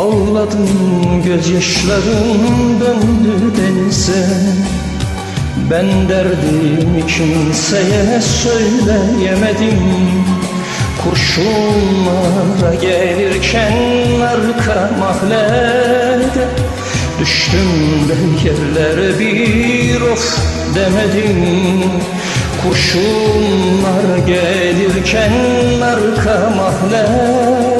Ağladım gözyaşlarım döndü denize. Ben derdimi kimseye söyleyemedim. Kurşunlara gelirken arka mahallede Düştüm de yerlere bir of demedim. Kurşunlar gelirken arka mahallede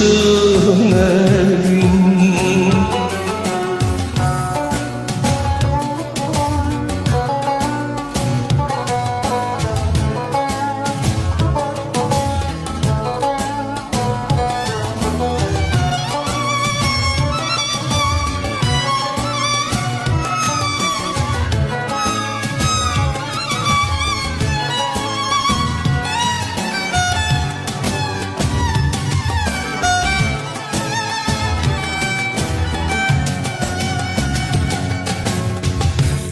evim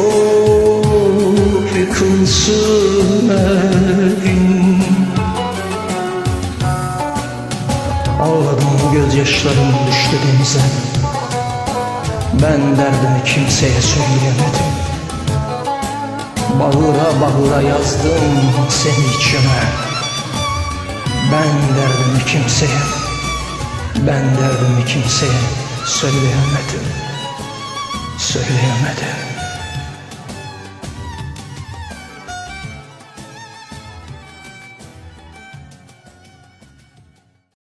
Of yıkılsın evim Ağladım gözyaşlarım düştü denize. Ben derdimi kimseye söyleyemedim. Bağıra bağıra yazdım seni içime. Ben derdimi kimseye Ben derdimi kimseye söyleyemedim. Söyleyemedim.